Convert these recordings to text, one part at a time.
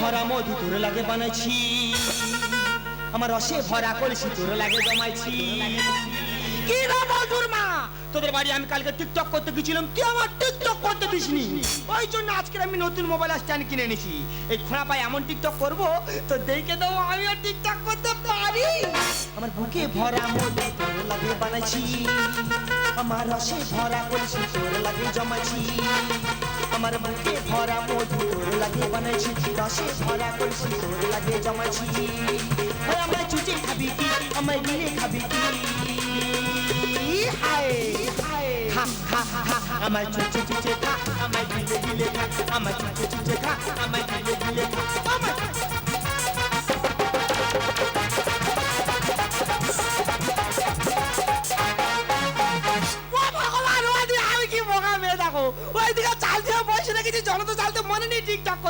ভরা মধু তোর লাগে বানাইছি। আমার রসে ভরা কলসি তোর লাগে জমাইছি। কি রে মধুর মা? তোদের বাড়ি আমি কালকে টিকটক করতে গেছিলাম, তুই আমার টিকটক করতে দিসনি। ওই জন্য আজকে আমি নতুন মোবাইল স্ট্যান্ড কিনে এনেছি। এই খোঁড়া পায়ে এমন টিকটক করব, তো দেখে দাও আমিও টিকটক করতে পারি। আমার বুকে ভরা মধু তোর লাগে বানাইছি। আমার রসে ভরা কলসি তোর লাগে জমাইছি। আমার বুকে ভরা মধু তোর লাগে বানাইছি রসে ভরা কলসি তোর লাগে জমাছি আমায় চুচে খাবি কি? আমায় গিলে খাবি কি? হায়, খা খা খা আমায় চুচে চুচে খা, আমায় গিলে গিলে খা, আমায় চুচে চুচে খা, আমায় গিলে গিলে খা, আমায়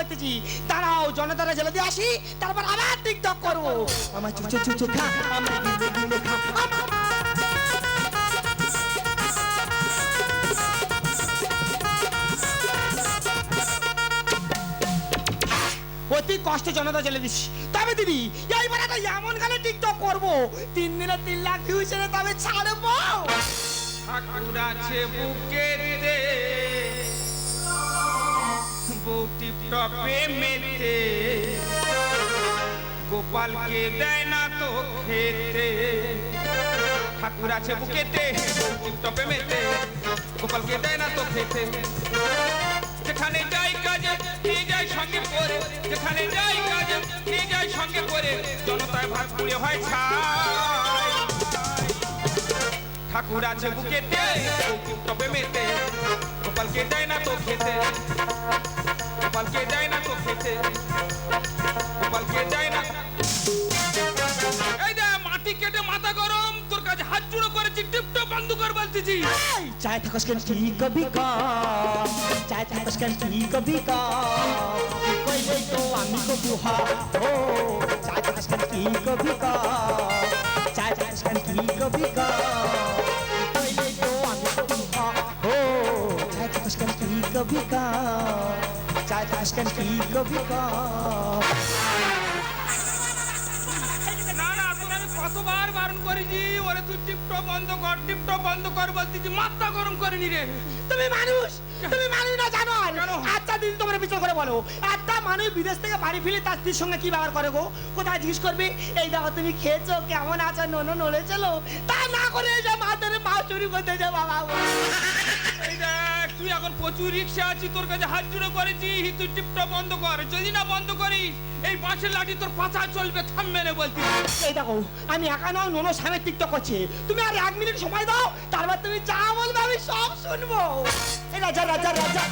করতেছি দাঁড়াও জনতারা জেলে দিয়ে আসি তারপর আবার টিকটক করব। আমার চুচে চুচে খা আমার গিলে গিলে খা অতি কষ্টে জনতা জেলে দিচ্ছি তবে দিদি এইবার একটা এমন গানে টিকটক করব। তিন দিনে তিন লাখ ভিউজ এনে তবে ছাড়বো। ঠাকুর আছে বুকেতে বউ টিপটপে মেতে। গোপালকে দেয় না তো খেতে। ঠাকুর আছে বুকেতে, টিপটপে মেতে। গোপালকে দেয় না তো খেতে। যেখানে যাই কাজে নিয়ে যায় সঙ্গে করে যেখানে যাই কাজে নিয়ে যায় সঙ্গে করে জনতায় ভাত পুড়ে হয় ছাই। ঠাকুর আছে বুকেতে তবে মেতে। গোপালকে দেয় না তো খেতে। जी। चाय थकस के की कभी का, चाय थकस के की कभी का। कोई ले तो आमी को बुहा हो। चाय थकस के की कभी का, चाय थकस के की कभी का। कोई ले तो आमी को बुहा हो। चाय थकस के की कभी का, चाय थकस के की कभी का। কতবার বারণ করেছি ওরে তুই টিপটপ বন্ধ কর টিপটপ বন্ধ কর বলতেছি মাথা গরম করেনি রে। তুমি মানুষ তুমি মানুষ না জানো? আচ্ছা দিন তোমার বিচার করে বলো। একটা মানুষ বিদেশ থেকে বাড়ি ফিরে তার স্ত্রীর সঙ্গে কি ব্যবহার করে গো? কোথায় জিজ্ঞেস করবে? এই দেখো তুমি খেয়েছো কেমন আছো নোনো নড়ে চলো তা না করে যে মা ধরে মা চুরি করতে যা বাবা। তুই এখন প্রচুর রিক্সা আছি তোর কাছে হাত জুড়ে করেছি তুই টিপটপ বন্ধ কর যদি না বন্ধ করিস। এই বাঁশের লাঠি তোর পাছা চলবে থামবে না বলছি। এই দেখো আমি একা নাও নোনো স্বামী টিকটক করছে। তুমি আর এক মিনিট সময় দাও তারপর তুমি যা বলবে আমি সব শুনব। এই রাজা রাজা রাজা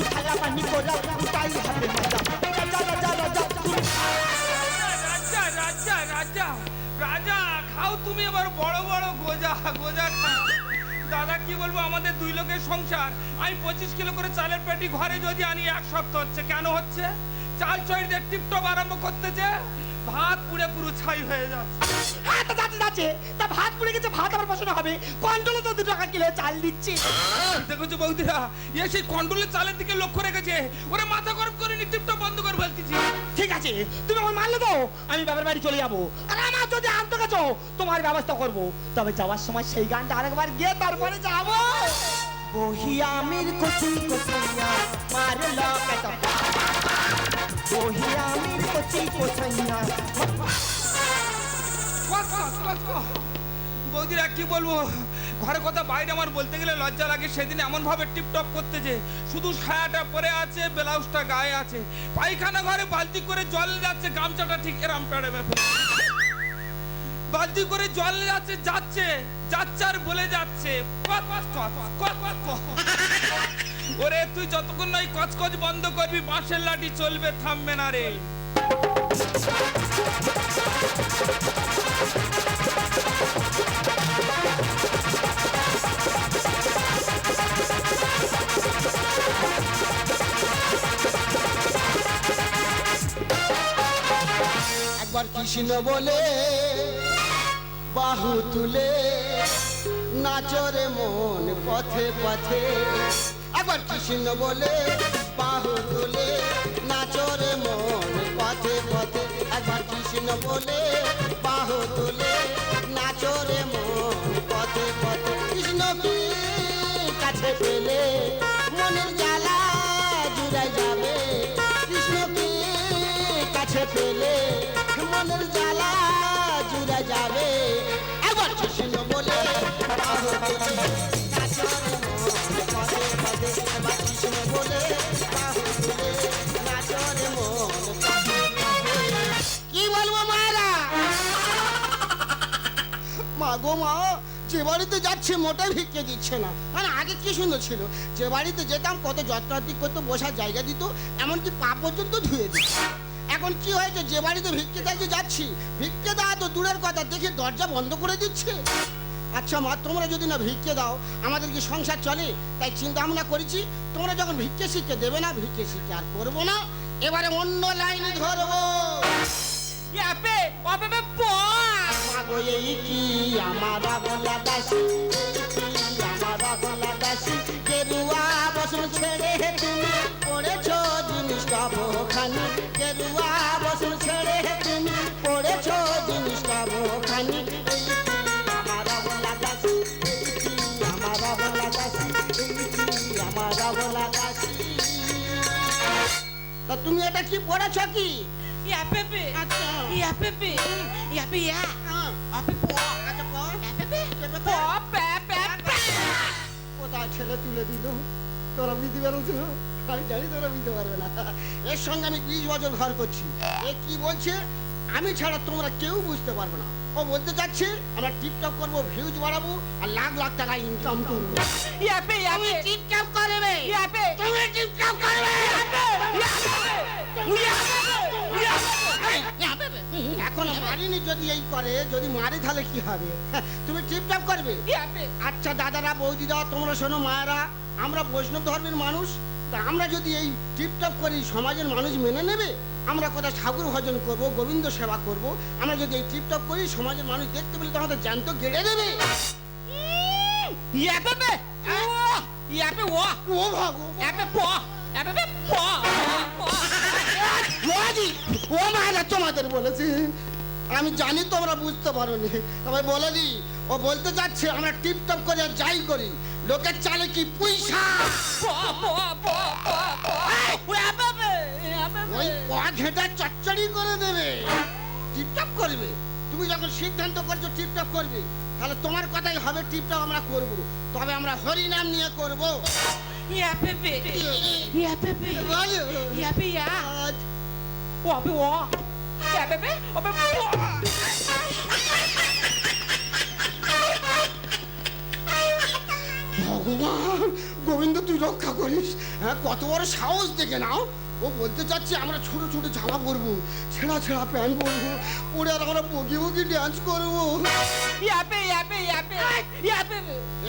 উঠালা পানি কোলা উঠাই মজা রাজা রাজা রাজা রাজা রাজা রাজা রাজা খাও তুমি এবার বড় বড় গোজা গোজা খাও। দাদা, কি বলব, আমাদের দুই লোকের সংসার। আমি পঁচিশ কিলো করে চালের পেটি ঘরে যদি আনি, এক সপ্তাহ হচ্ছে। কেন হচ্ছে? চাল চয়ের টিপটপ আরম্ভ করতেছে ভাত পুড়ে পুরো ছাই হয়ে যাচ্ছে। হ্যাঁ তা যাচ্ছে যাচ্ছে তা ভাত পুড়ে গেছে ভাত আবার বসানো হবে। কন্ট্রোলে তো দু টাকা কিলো চাল দিচ্ছি। দেখেছ বৌদিরা এ সেই কন্ট্রোলের চালের দিকে লক্ষ্য রেখেছে। ওরে মাথা গরম করে নি টিপটপ বন্ধ করে বলতেছি ঠিক আছে তুমি আমার মানলে তো আমি বাবার বাড়ি চলে যাব। আর আমার যদি আনতে গেছো তোমার ব্যবস্থা করব। তবে যাওয়ার সময় সেই গানটা আরেকবার গিয়ে তারপরে যাব। বহিয়ামির কচি কচইয়া মারলো কত কি বলব? ঘরে কথা বাইরে আমার বলতে গেলে লজ্জা লাগে, সেদিন এমন ভাবে টিপটপ করতেছে। শুধু সায়াটা পরে আছে, ব্লাউজটা গায়ে আছে। পায়খানা ঘরে বালতি করে জল যাচ্ছে, গামছাটা ঠিক এরাম পেড়ে বালতি করে জল যাচ্ছে যাচ্ছে যাচ্ছে আর বলে যাচ্ছে। ওরে, তুই যতক্ষণ নয় কচকচ বন্ধ করবি, বাঁশের লাঠি চলবে, থামবে না রে। একবার কৃষ্ণ বলে, বাহু তুলে, নাচরে মন পথে পথে একবার কৃষ্ণ বলে, বাহু তুলে নাচরে বলে, বাহু তুলে নাচরে মন পথে পথে। কৃষ্ণকে কাছে পেলে, মনের জ্বালা জুড়ে যাবে? কৃষ্ণকে কাছে পেলে, মনের জ্বালা জুড়ে যাবে? একবার কৃষ্ণ বলে, বাহু তুলে দিচ্ছে না। মানে আগে কি সুন্দর ছিল? যে বাড়িতে যেতাম, কত করতো, বসার জায়গা দিত, এমনকি পর্যন্ত ধুয়ে এখন কি হয়েছে? যে বাড়িতে যাচ্ছি দূরের কথা, দেখে দরজা বন্ধ করে দিচ্ছে। আচ্ছা মা তোমরা যদি না ভিক্ষে দাও আমাদের কি সংসার চলে? তাই চিন্তা ভাবনা করেছি তোমরা যখন ভিক্ষে শিক্ষে দেবে না ভিক্ষে শিক্ষে আর করব না। এবারে অন্য লাইন ধরবো। আমার বলা দাসী? আমার বলা দাসী গেরুয়া বসন ছেড়ে তুমি পড়েছো জিনিসটা বোখানি গেরুয়া বসন ছেড়ে তুমি পড়েছো জিনিসটা বোখানি তা তুমি এটা কি পড়েছো কি? আচ্ছা। ইয়া হ্যাঁ, অবে পা আচ্ছা পড়। ইয়াপে পা পে পে? পে কোথায় ছেলে তুলে দিল? তোরা বুঝতে পারছ? আমি জানি তোরা বুঝতে পারবে না। এর সঙ্গে আমি বিশ বছর ঘর করছি। এ কি বলছে? আমি ছাড়া তোমরা কেউ বুঝতে পারবে না। ও বলতে চাচ্ছে আমরা টিকটক করব ভিউজ বাড়াবো আর লাখ লাখ টাকা ইনকাম করব। ইয়াপে ইয়াপে টিকটক করবে। ইয়াপে তুমি টিকটক করবে। এখন মারিনি যদি এই করে যদি মারি তাহলে কি হবে? তুমি টিপটপ করবে? আচ্ছা দাদারা বৌদিরা তোমরা শোনো মায়েরা আমরা বৈষ্ণব ধর্মের মানুষ তা আমরা যদি এই টিপটপ করি সমাজের মানুষ মেনে নেবে আমরা কোথায় ঠাকুর ভজন করব গোবিন্দ সেবা করব আমরা যদি এই টিপটপ করি সমাজের মানুষ দেখতে পেলে তো আমাদের জ্যান্ত গেড়ে দেবে। ইয়াপে ইয়াপে ও ও ভাগো ইয়াপে পা ইয়াপে পা। মহাজি ও মায়েরা তোমাদের বলেছি। আমি জানি তোমরা বুঝতে পারোনি। তবে বলে দি ও বলতে যাচ্ছে আমরা টিপটপ করে যাই করি। লোকের চালে কি পয়সা ওই পা ঘেঁটা চচ্চড়ি করে দেবে। টিপটপ করবে। তুমি যখন সিদ্ধান্ত করছ টিপটপ করবে তাহলে তোমার কথাই হবে টিপটপ আমরা করব। তবে আমরা হরি নাম নিয়ে করব। ইয়াপে ইয়াপে ইয়াপে ইয়া আজ ও ভগবান গোবিন্দ তুই রক্ষা করিস। হ্যাঁ কত বড় সাহস দেখে নাও। ও বলতে চাচ্ছে আমরা ছোট ছোট জামা পরবো ছেঁড়া ছেঁড়া প্যান্ট পরবো পরে আর আমরা বগি বগি ডান্স করব।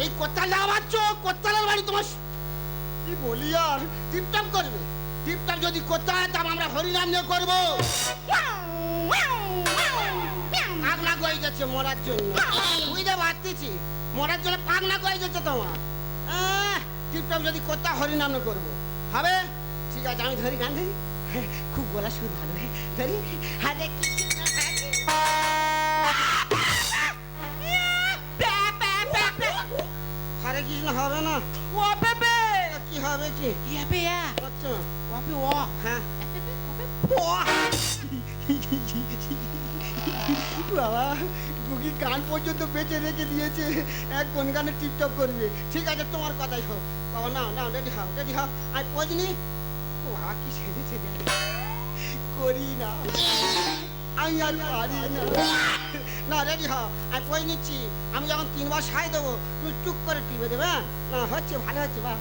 এই কোত্তালে আমার চোখ কোত্তালের বাড়ি তোমার। কি বলি আর টিপটাপ করবে? টিপটাপ যদি করতে হয় তবে আমরা হরিনাম নিয়ে করব। পাগলা হয়ে যাচ্ছে মরার জন্য। বুঝতে পারতেছি? মরার জন্য পাগলা হয়ে যাচ্ছে তোমার। টিপটপ যদি করতে হরিনাম নিয়ে করব। হবে? ঠিক আছে, আমি ধরি গান ধরি খুব গলা সুর ভালো। ধরি? হারে কৃষ্ণ আচ্ছা। অবে ও। হ্যাঁ। পা বাবা গুগি গান পর্যন্ত বেঁচে রেখে দিয়েছে। এক কোন গানে টিকটক করবে। ঠিক আছে তোমার কথাই হোক। বাবা রেডি হও রেডি হও। আর পজনি ও বাবা কি করি না। আমি আর পারি না। না রেডি হও। আর পজ নিচ্ছি আমি যখন তিনবার সাই দেবো তুমি চুপ করে টিপে দেবে হ্যাঁ? না হচ্ছে ভালো হচ্ছে বা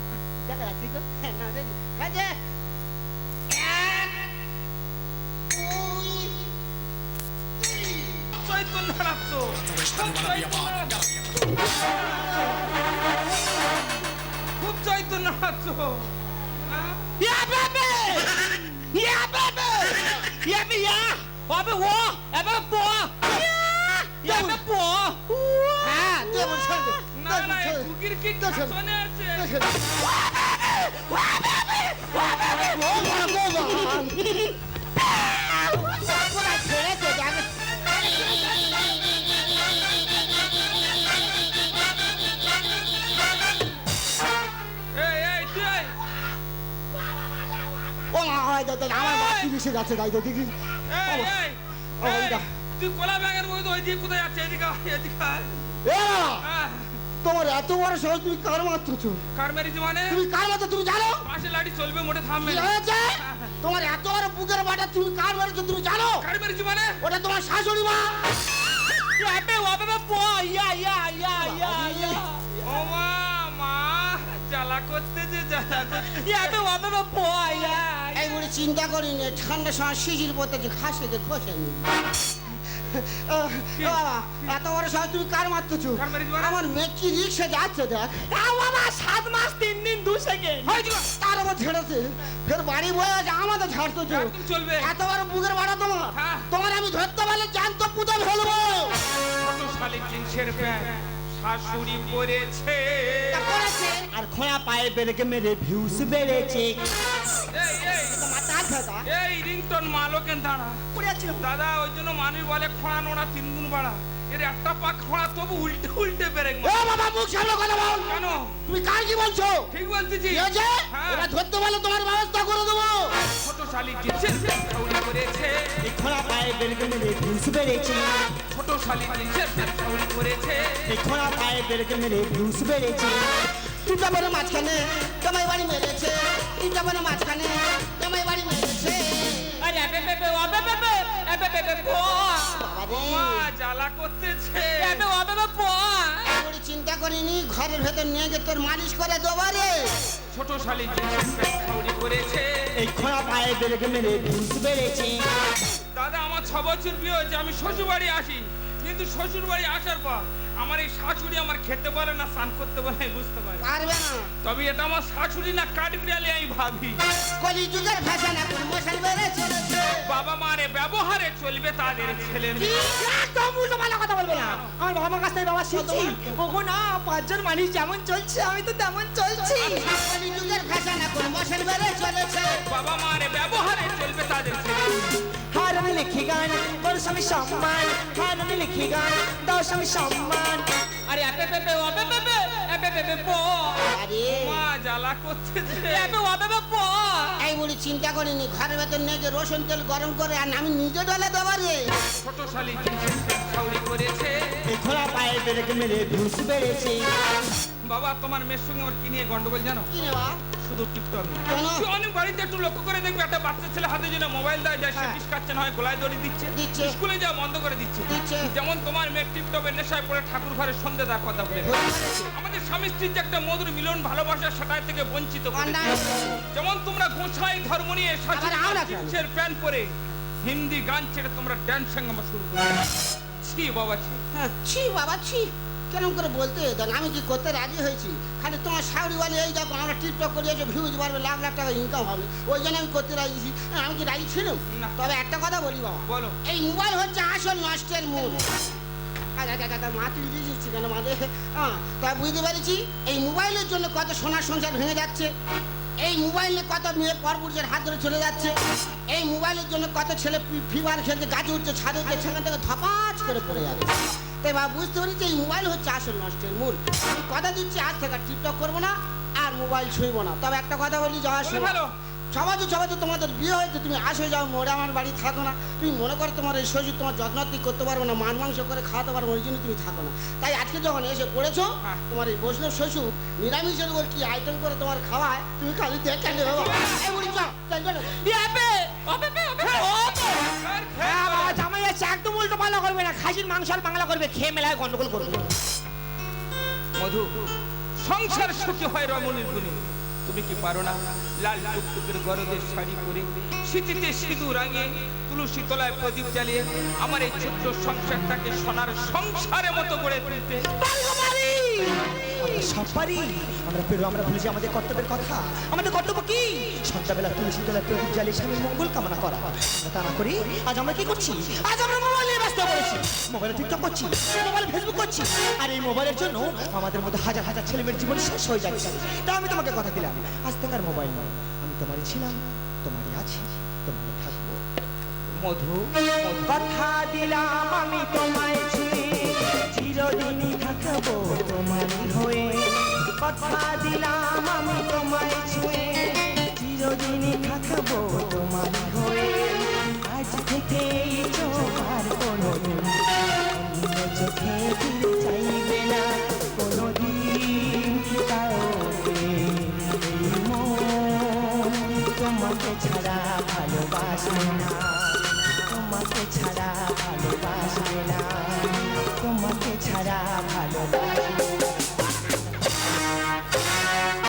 দেখা যাচ্ছে তো হ্যাঁ না রেডি হয়েছে এক দুই চৈতন্য রাখছ খুব চৈতন্য রাখছ ইয়াপে ইয়াপে ইয়াপে ইয়া অবে ও এবে পো ইয়াপে পো হ্যাঁ আমার মাছি বেশি যাচ্ছে তাই তো দেখি তুই কোলা ব্যাগের মধ্যে ওই দিক কোথায় যাচ্ছে এদিকে এদিকে তোমার এত বড় সহজ তুমি কার মারতেছো কার মেরেছি মানে? তুমি কার মারতে তুমি জানো? পাশে লাঠি চলবে মোটে থামবে কি না হয়েছে? তোমার এত বড় বুকের বাটা তুমি কার মারছো তুমি জানো? কার মেরেছি মানে? ওটা তোমার শাশুড়ি মা। ইয়াবে ওয়াবে পো ইয়া ইয়া ইয়া ইয়া ইয়া ও মা মা জ্বালা করতে যে জ্বালা করতে ইয়াবে ওয়াবে পো ইয়া এই বলে চিন্তা করিনি ঠান্ডার সময় শিশির পড়তে যে ঘাসে যে খসে নি বাবা এত বড় সময় তুমি কার মারতেছো? কার? আমার মেয়ে কি রিক্সা যাচ্ছে দেখ? বাবা সাত মাস তিন দিন দু সেকেন্ড। তার উপর ছেড়েছে ফের বাড়ি বয়ে আছে আমাদের ঝাড়তেছো। একদম চলবে। এত বড় বুকের বাড়া তোমার। হ্যাঁ। তোমার আমি ধরতে পারলে পুঁতে ফেলব। জিন্সের শাশুড়ি আর খোঁড়া পায়ে বেড়ে মেরে ভিউস বেড়েছে। এই এই এই রিংটন মালোকেন দাঁড়া। পড়ে দাদা ওই জন্য মানুষ বলে খোঁড়া নোড়া তিন গুণ বাড়া। এর একটা পা খোঁড়া তবু উল্টে উল্টে বেরেক ও বাবা মুখ সামনে কথা বল। কেন? তুমি কার কি বলছো? ঠিক বলতেছি। কি হয়েছে হ্যাঁ। ধরতে পারলে তোমার ব্যবস্থা করে দেবো। ছোট শালি প্যান্ট শাউরি পরেছে এই খোঁড়া পায়ে বেড়ে মেরে ভিউস বেড়েছে। ছোট শালি প্যান্ট শাউরি পরেছে এই খোঁড়া পায়ে বেড়ে মেরে ভিউস বেড়েছে। তিনটা বড় মাঝখানে জামাই বাড়ি মেরেছে। তিনটা বড় মাঝখানে জামাই বাবা জ্বালা করতেছে। চিন্তা করিনি ঘরের ভেতর নিয়ে গিয়ে তোর মালিশ করে দেবো রে। ছোট শালি জিন্সের প্যান্ট এই খোঁড়া পায়ে বেড়ে মেরে ভিউস বেড়েছে। দাদা আমার ছ বছর বিয়ে হয়েছে আমি শ্বশুর বাড়ি আসি। কিন্তু শ্বশুর বাড়ি আসার পর আমার এই শাশুড়ি আমার খেতে পারে না স্নান করতে পারে না, বুঝতে পারে না। পারবে না। তবে এটা আমার শাশুড়ি না কাঠবিড়ালি আমি ভাবি। কলি যুগের ফ্যাশন এখন মশাল চলবে তাদের ছেলে মেয়ে। একদম উল্টো পাল্টা কথা বলবে না। আমার বাবার কাছ থেকে বাবা শিখছি ওগো না পাঁচজন মানুষ যেমন চলছে আমি তো তেমন চলছি। বেড়ে বাবা মারে ব্যবহারে চলবে তাদের ছেলে। হার আমি লিখি গান বড় স্বামী সম্মান। হার আমি লিখি গান দাও স্বামী সম্মান। আরে আপে পেপে ওপে পেপে আপে পেপে পো আরে মা জ্বালা এই চিন্তা করিনি ঘরের ভেতর নিয়ে যে রসুন তেল গরম করে আর আমি নিজে ডলে দেবো রে। ছোট শালি করেছে। খোলা পায়ে বেড়ে মেরে ভিউস বেড়েছে। বাবা তোমার মেয়ের সঙ্গে আমার কি নিয়ে গন্ডগোল জানো? শুধু? তুই অনেক বাড়িতে একটু লক্ষ্য করে দেখবি একটা বাচ্চা ছেলে হাতে যেন মোবাইল দেয় যায় সে হ্যাঁ। পিসকাচ্ছে না হয় গলায় দড়ি দিচ্ছে। স্কুলে যা বন্ধ করে দিচ্ছে। যেমন তোমার মেয়ে টিকটকের নেশায় পড়ে ঠাকুর ঘরে সন্ধে দেওয়ার কথা বলে। আমাদের স্বামী স্ত্রীর যে একটা মধুর মিলন ভালোবাসা সেটাই থেকে বঞ্চিত। যেমন তোমরা গোসাই ধর্ম নিয়ে আমরা প্যান্ট পরে হিন্দি গান ছেড়ে তোমরা ড্যান্স সঙ্গে শুরু করে ছি বাবা ছি। হ্যাঁ, ছি বাবা ছি। কেরম করে বলতে? দেন আমি কি করতে রাজি হয়েছি? খালি তোমার বলে এই দেখো আমরা টিকটক করিয়েছে ভিউজ বাড়বে লাখ লাখ টাকা ইনকাম হবে। ওই জন্য আমি করতে রাজি আমি কি রাজি ছিলাম? তবে একটা কথা বলি বাবা। বলো। এই মোবাইল হচ্ছে আসল নষ্টের মূল। তুই বুঝতে পেরেছি? এই মোবাইলের জন্য কত সোনার সংসার ভেঙে যাচ্ছে। এই মোবাইলে কত মেয়ে পরপুরুষের হাত ধরে চলে যাচ্ছে। এই মোবাইলের জন্য কত ছেলে ফি- ফিবার খেলতে গাছে উঠছে ছাদে উঠছে সেখান থেকে ধপাচ করে পড়ে যাবে তাই বা বুঝতে পেরেছি এই মোবাইল হচ্ছে আসল নষ্টের মূল। আমি কথা দিচ্ছি আজ থেকে আর টিকটক করব না আর মোবাইল ছুঁইব না। তবে একটা কথা বলি যাওয়ার সময়। সবাই সবাই তোমাদের বিয়ে হয়েছে তুমি আসে যাও মোড়ে আমার বাড়ি থাকো না। তুমি মনে করো তোমার এই শ্বশুর তোমার যত্নাত্তি করতে পারব না মান মাংস করে খাওয়াতে পারব ওই জন্য তুমি থাকো না। তাই আজকে যখন এসে পড়েছো হ্যাঁ। তোমার এই বৈষ্ণব শ্বশুর নিরামিষের উপর কি আইটেম করে তোমার খাওয়ায় তুমি খালি দেখে নেবে পাল্টা করবে না খাসির মাংস আর বাংলা করবে খেয়ে মেলায় গন্ডগোল করবে। মধু সংসার সুখী হয় রমণীর গুণে। তুমি কি পারো না? লাল টুকটুকের গরদের শাড়ি পরে শীতিতে সিঁদুর রাঙিয়ে তুলসী তলায় প্রদীপ জ্বালিয়ে আমার এই ছোট্ট সংসারটাকে সোনার সংসারের মতো গড়ে তুলতে। আমরা সব পারি। আমরা পেরো আমরা ভুলেছি আমাদের কর্তব্যের কথা। আমাদের কর্তব্য কি? সন্ধ্যাবেলা তুলসী তলায় প্রদীপ জ্বালিয়ে স্বামীর মঙ্গল কামনা করা। তা করি। আজ আমরা কি করছি? আজ আমরা মোবাইলে ব্যস্ত পড়েছি। মোবাইলে টিকটক করছি, মোবাইলে ফেসবুক করছি। আর এই মোবাইলের জন্য আমাদের মধ্যে হাজার হাজার ছেলেমেয়ের জীবন শেষ হয়ে যাচ্ছে। তা আমি তোমাকে কথা দিলাম। আজ থেকে আর মোবাইল নয় আমি তোমারই ছিলাম, তোমারই আছি, তোমারই থাকব। মধু কথা দিলাম আমি তোমায় চিরদিনই থাকব তোমারই হয়ে। কথা দিলাম আমি তোমায় ছাড়া ভালোবাসবে